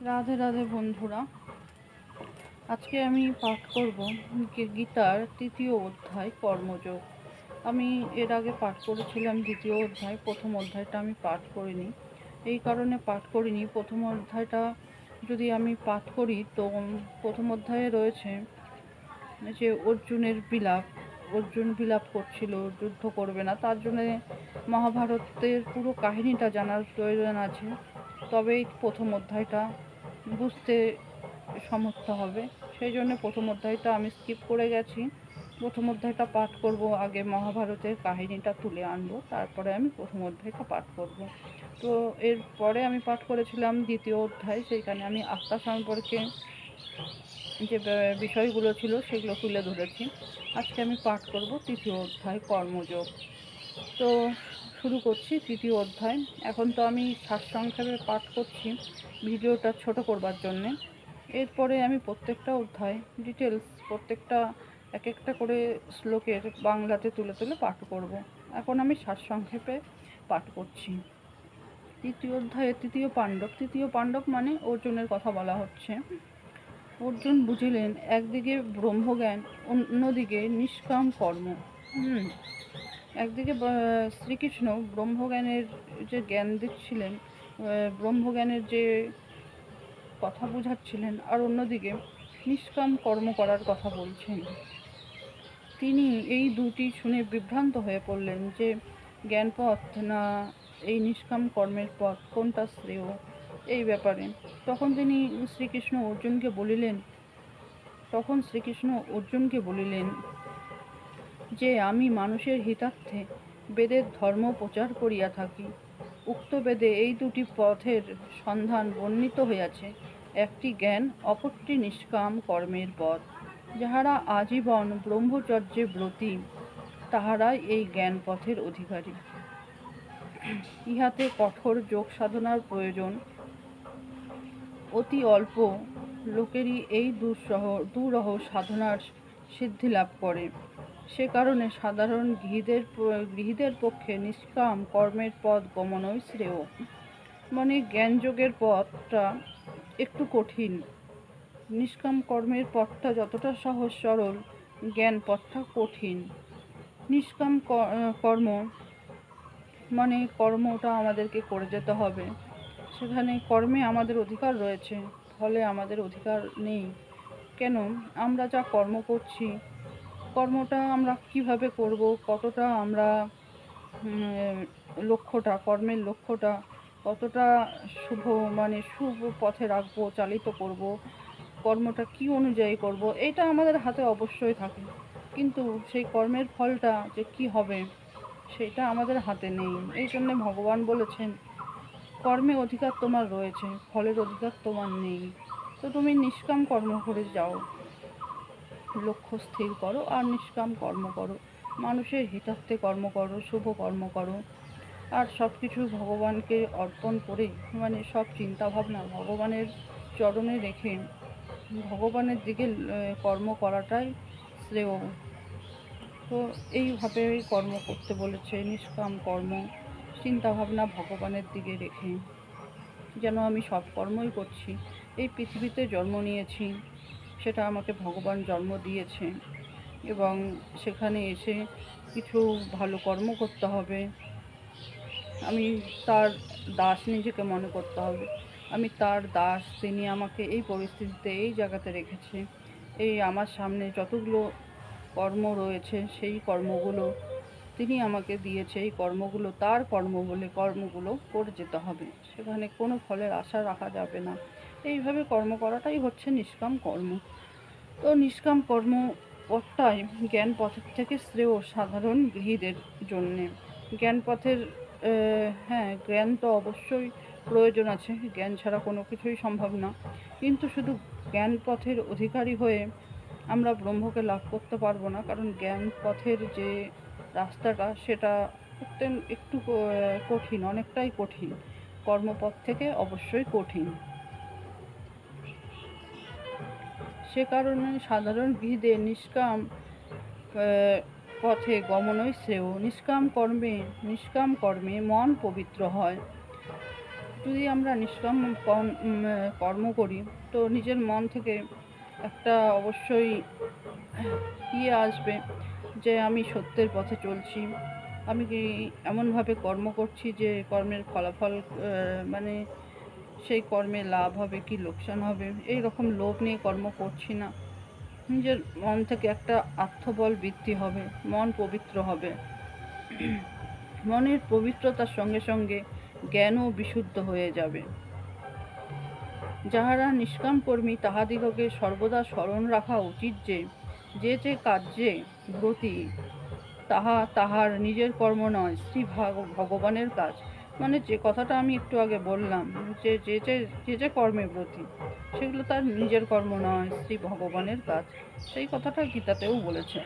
রাধে রাধে বন্ধুরা, আজকে আমি পাঠ করব গীতার তৃতীয় অধ্যায়, কর্মযোগ। আমি এর আগে পাঠ করেছিলাম দ্বিতীয় অধ্যায়, প্রথম অধ্যায়টা আমি পাঠ করিনি। এই কারণে পাঠ করিনি। প্রথম অধ্যায়টা যদি আমি পাঠ করি, তো প্রথম অধ্যায়ে রয়েছে যে অর্জুনের বিলাপ। অর্জুন বিলাপ করছিল, যুদ্ধ করবে না। তার জন্যে মহাভারতের পুরো কাহিনীটা জানার প্রয়োজন আছে। তবেই প্রথম অধ্যায়টা সমর্থ হবে। সেই জন্য প্রথম অধ্যায়টা আমি স্কিপ করে গেছি। প্রথম অধ্যায়টা পাঠ করব, আগে মহাভারতের কাহিনীটা তুলে আনব, তারপরে আমি প্রথম অধ্যায়টা পাঠ করব। তো এরপরে আমি পাঠ করেছিলাম দ্বিতীয় অধ্যায়, সেইখানে আমি আত্মা সম্পর্কে যে বিষয়গুলো ছিল সেগুলো তুলে ধরেছি। আজকে আমি পাঠ করব তৃতীয় অধ্যায় কর্মযোগ। তো শুরু করছি তৃতীয় অধ্যায়। এখন তো আমি সারসংক্ষেপে পাঠ করছি, ভিডিওটা ছোট করবার জন্যে। এরপরে আমি প্রত্যেকটা অধ্যায় ডিটেলস প্রত্যেকটা এক একটা করে শ্লোকের বাংলাতে তুলে তুলে পাঠ করব। এখন আমি সারসংক্ষেপে পাঠ করছি। তৃতীয় অধ্যায়ে তৃতীয় পাণ্ডব। তৃতীয় পাণ্ডব মানে অর্জুনের কথা বলা হচ্ছে। অর্জুন বুঝিলেন, একদিকে ব্রহ্মজ্ঞান, অন্যদিকে নিষ্কাম কর্ম। হুম। একদিকে শ্রীকৃষ্ণ ব্রহ্মজ্ঞানের যে জ্ঞান দিচ্ছিলেন ব্রহ্মজ্ঞানের যে কথা বোঝাচ্ছিলেন, আর অন্যদিকে নিষ্কাম কর্ম করার কথা বলছেন। তিনি এই দুটি শুনে বিভ্রান্ত হয়ে পড়লেন যে জ্ঞান পথ না এই নিষ্কাম কর্মের পথ, কোনটা শ্রেয়? এই ব্যাপারে। তখন তিনি শ্রীকৃষ্ণ অর্জুনকে বলিলেন, তখন শ্রীকৃষ্ণ অর্জুনকে বলিলেন যে আমি মানুষের হিতার্থে বেদের ধর্ম প্রচার করিয়া থাকি। উক্ত বেদে এই দুটি পথের সন্ধান বর্ণিত হইয়াছে। একটি জ্ঞান, অপরটি নিষ্কাম কর্মের পথ। যাহারা আজীবন ব্রহ্মচর্যে ব্রতী, তাহারাই এই জ্ঞান পথের অধিকারী। ইহাতে কঠোর যোগ সাধনার প্রয়োজন। অতি অল্প লোকেরই এই দুঃসহ, দুরহ সাধনার সিদ্ধি লাভ করে। সে কারণে সাধারণ গৃহীদের গৃহীদের পক্ষে নিষ্কাম কর্মের পথ গমনই শ্রেয়। মানে জ্ঞানযোগের পথটা একটু কঠিন। নিষ্কাম কর্মের পথটা যতটা সহজ সরল, জ্ঞান পথটা কঠিন। নিষ্কাম কর্ম মানে কর্মটা আমাদেরকে করে যেতে হবে। সেখানে কর্মে আমাদের অধিকার রয়েছে, ফলে আমাদের অধিকার নেই। কেন? আমরা যা কর্ম করছি কর্মটা আমরা কীভাবে করব, কতটা আমরা লক্ষ্যটা, কর্মের লক্ষ্যটা কতটা শুভ মানে শুভ পথে রাখব, চালিত করব, কর্মটা কি অনুযায়ী করব, এটা আমাদের হাতে অবশ্যই থাকে। কিন্তু সেই কর্মের ফলটা যে কি হবে, সেটা আমাদের হাতে নেই। এই জন্যে ভগবান বলেছেন, কর্মে অধিকার তোমার রয়েছে, ফলের অধিকার তোমার নেই। তো তুমি নিষ্কাম কর্ম করে যাও। লক্ষ্য স্থির করো আর নিষ্কাম কর্ম করো। মানুষের হিতার্থে কর্ম করো, শুভ কর্ম করো। আর সব কিছু ভগবানকে অর্পণ করে মানে সব চিন্তা ভাবনা ভগবানের চরণে রেখে ভগবানের দিকে কর্ম করাটাই শ্রেয়। তো এইভাবে কর্ম করতে বলেছে, নিষ্কাম কর্ম চিন্তা ভাবনা ভগবানের দিকে রেখে। যেন আমি সব কর্মই করছি। এই পৃথিবীতে জন্ম নিয়েছি। সেটা আমাকে ভগবান জন্ম দিয়েছে এবং সেখানে এসে কিছু ভালো কর্ম করতে হবে। আমি তার দাস নিজেকে মনে করতে হবে। আমি তার দাস তিনি আমাকে এই পরিস্থিতিতে, এই জায়গাতে রেখেছে। এই আমার সামনে যতগুলো কর্ম রয়েছে, সেই কর্মগুলো তিনি আমাকে দিয়েছে। এই কর্মগুলো তার কর্ম বলে কর্মগুলো করে যেতে হবে। সেখানে কোনো ফলের আশা রাখা যাবে না। এইভাবে কর্ম করাটাই হচ্ছে নিষ্কাম কর্ম। তো নিষ্কাম কর্ম পথটাই জ্ঞান পথের থেকে শ্রেয় সাধারণ গৃহীদের জন্যে। জ্ঞান পথের হ্যাঁ জ্ঞান তো অবশ্যই প্রয়োজন আছে, জ্ঞান ছাড়া কোনো কিছুই সম্ভব না। কিন্তু শুধু জ্ঞান পথের অধিকারী হয়ে আমরা ব্রহ্মকে লাভ করতে পারব না, কারণ জ্ঞান পথের যে রাস্তাটা সেটা একটু কঠিন, অনেকটাই কঠিন। কর্মপথ থেকে অবশ্যই কঠিন। সে কারণে সাধারণ গৃহীদের নিষ্কাম পথে গমনই শ্রেয় নিষ্কাম কর্মে নিষ্কাম কর্মে মন পবিত্র হয়। যদি আমরা নিষ্কাম কর্ম করি, তো নিজের মন থেকে একটা অবশ্যই ইয়ে আসবে যে আমি সত্যের পথে চলছি। আমি কি এমনভাবে কর্ম করছি যে কর্মের ফলাফল মানে সেই কর্মে লাভ হবে কি লোকসান হবে? এই রকম লোভ নিয়ে কর্ম করছি না। নিজের মন থেকে একটা আত্মবল বৃদ্ধি হবে, মন পবিত্র হবে। মনের পবিত্রতার সঙ্গে সঙ্গে জ্ঞানও বিশুদ্ধ হয়ে যাবে। যাহারা নিষ্কাম কর্মী, তাহাদিগকে সর্বদা স্মরণ রাখা উচিত যে যে যে কার্যে ব্রতী, তাহা তাহার নিজের কর্ম নয়, শ্রী ভাগ- ভগবানের কাজ। মানে যে কথাটা আমি একটু আগে বললাম, যে যে যে যে যে কর্মে ব্রতী সেগুলো তার নিজের কর্ম নয় শ্রী ভগবানের কাজ, সেই কথাটা গীতাতেও বলেছে।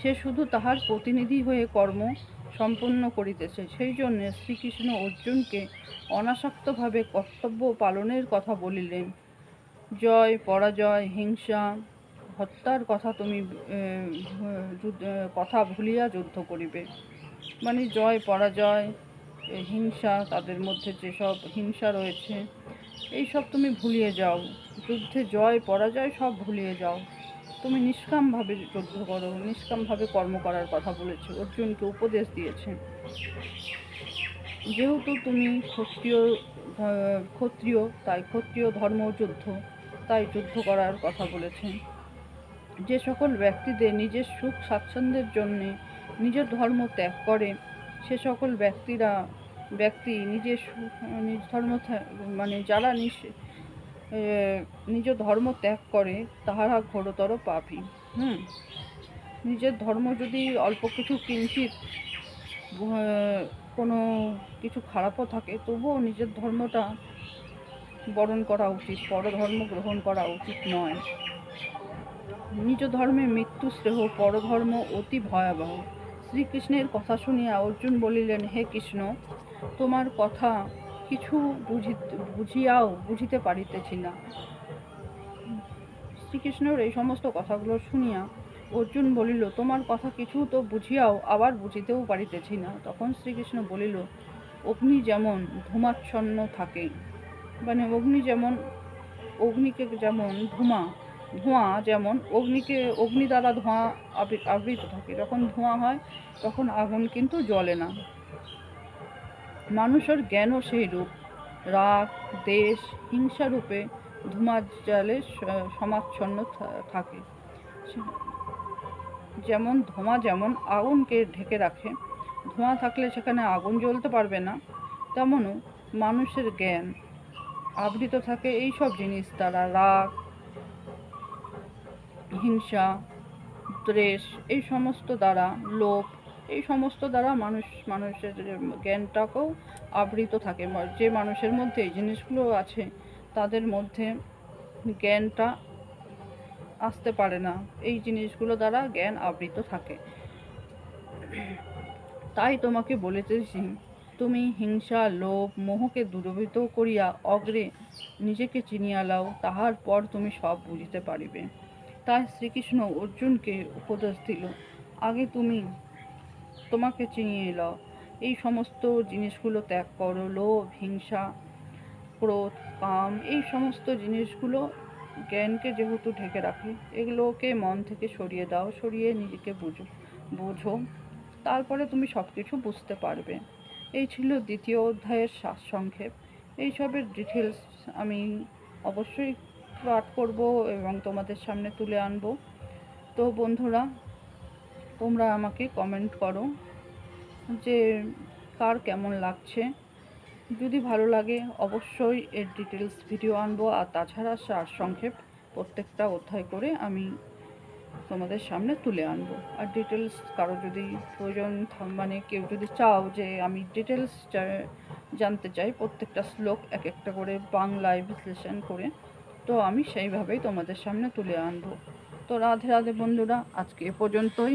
সে শুধু তাহার প্রতিনিধি হয়ে কর্ম সম্পন্ন করিতেছে, সেই জন্য শ্রীকৃষ্ণ অর্জুনকে অনাসক্তভাবে কর্তব্য পালনের কথা বলিলেন। জয়, পরাজয়, হিংসা হত্যার কথা তুমি কথা ভুলিয়া যুদ্ধ করিবে। মানে জয়, পরাজয় হিংসা, তাদের মধ্যে যেসব হিংসা রয়েছে এই সব তুমি ভুলিয়ে যাও। যুদ্ধে জয়, পরাজয় সব ভুলিয়ে যাও। তুমি নিষ্কামভাবে যুদ্ধ করো, নিষ্কামভাবে কর্ম করার কথা বলেছে, অর্জুনকে উপদেশ দিয়েছে। যেহেতু তুমি ক্ষত্রিয় ক্ষত্রিয়, তাই ক্ষত্রিয় ধর্ম যুদ্ধ, তাই যুদ্ধ করার কথা বলেছেন যে সকল ব্যক্তিদের নিজের সুখ স্বাচ্ছন্দ্যের জন্যে নিজের ধর্ম ত্যাগ করে, সে সকল ব্যক্তিরা, ব্যক্তি নিজের সুখ নিজ ধর্ম মানে যারা নিজ নিজ ধর্ম ত্যাগ করে, তাহারা ঘোরতর পাপী। হুম? নিজের ধর্ম যদি অল্প কিছু কিঞ্চিত কোনো কিছু খারাপও থাকে, তবুও নিজের ধর্মটা বরণ করা উচিত, পরধর্ম গ্রহণ করা উচিত নয়। নিজ ধর্মে মৃত্যু শ্রেহ পরধর্ম অতি ভয়াবহ। শ্রীকৃষ্ণের কথা শুনিয়া অর্জুন বলিলেন, হে কৃষ্ণ, তোমার কথা কিছু বুঝি বুঝিয়াও বুঝিতে পারিতেছি না। শ্রীকৃষ্ণের এই সমস্ত কথাগুলো শুনিয়া অর্জুন বলিল, তোমার কথা কিছু তো বুঝিয়াও আবার বুঝিতেও পারিতেছি না। তখন শ্রীকৃষ্ণ বলিল, অগ্নি যেমন ধূমাচ্ছন্ন থাকে মানে অগ্নি যেমন, অগ্নিকে যেমন ধোঁয়া ধোঁয়া যেমন, অগ্নিকে, অগ্নি দ্বারা ধোঁয়া আবৃ- আবৃত থাকে। যখন ধোঁয়া হয়, তখন আগুন কিন্তু জ্বলে না। মানুষের জ্ঞানও সেই রূপ। রাগ, দেশ, হিংসা রূপে ধূমার জালে সমাচ্ছন্ন থাকে। যেমন, ধোঁয়া যেমন আগুনকে ঢেকে রাখে, ধোঁয়া থাকলে সেখানে আগুন জ্বলতে পারবে না, তেমনও মানুষের জ্ঞান আবৃত থাকে। এই সব জিনিস দ্বারা রাগ হিংসা দ্বেষ এই সমস্ত দ্বারা, লোভ, এই সমস্ত দ্বারা মানুষ, মানুষের জ্ঞানটাকেও আবৃত থাকে। যে মানুষের মধ্যে এই জিনিসগুলো আছে, তাদের মধ্যে জ্ঞানটা আসতে পারে না। এই জিনিসগুলো দ্বারা জ্ঞান আবৃত থাকে। তাই তোমাকে বলিতেছি তুমি হিংসা, লোভ, মোহকে দূরভূত করিয়া অগ্রে নিজেকে চিনিয়া লাও, তাহার পর তুমি সব বুঝিতে পারিবে। তাই শ্রীকৃষ্ণ অর্জুনকে উপদেশ দিল, আগে তুমি তোমাকে চিনিয়ে লাও এই সমস্ত জিনিসগুলো ত্যাগ করো। লোভ, হিংসা, ক্রোধ, কাম, এই সমস্ত জিনিসগুলো জ্ঞানকে যেহেতু ঢেকে রাখে, এগুলোকে মন থেকে সরিয়ে দাও, সরিয়ে নিজেকে বুঝো, বোঝো। তারপরে তুমি সব কিছু বুঝতে পারবে। এই ছিল দ্বিতীয় অধ্যায়ের সারসংক্ষেপ। এইসবের ডিটেলস আমি অবশ্যই পাঠ করব এবং তোমাদের সামনে তুলে আনব। তো বন্ধুরা, তোমরা আমাকে কমেন্ট করো যে কার কেমন লাগছে। যদি ভালো লাগে, অবশ্যই এর ডিটেলস ভিডিও আনব। আর তাছাড়া সার সংক্ষেপ প্রত্যেকটা অধ্যায় করে আমি তোমাদের সামনে তুলে আনব। আর ডিটেলস কারও যদি প্রয়োজন মানে কেউ যদি চাও যে আমি ডিটেলস জানতে চাই, প্রত্যেকটা শ্লোক এক একটা করে বাংলায় বিশ্লেষণ করে তো আমি সেইভাবেই তোমাদের সামনে তুলে আনব। তো রাধে রাধে বন্ধুরা আজকে এ পর্যন্তই।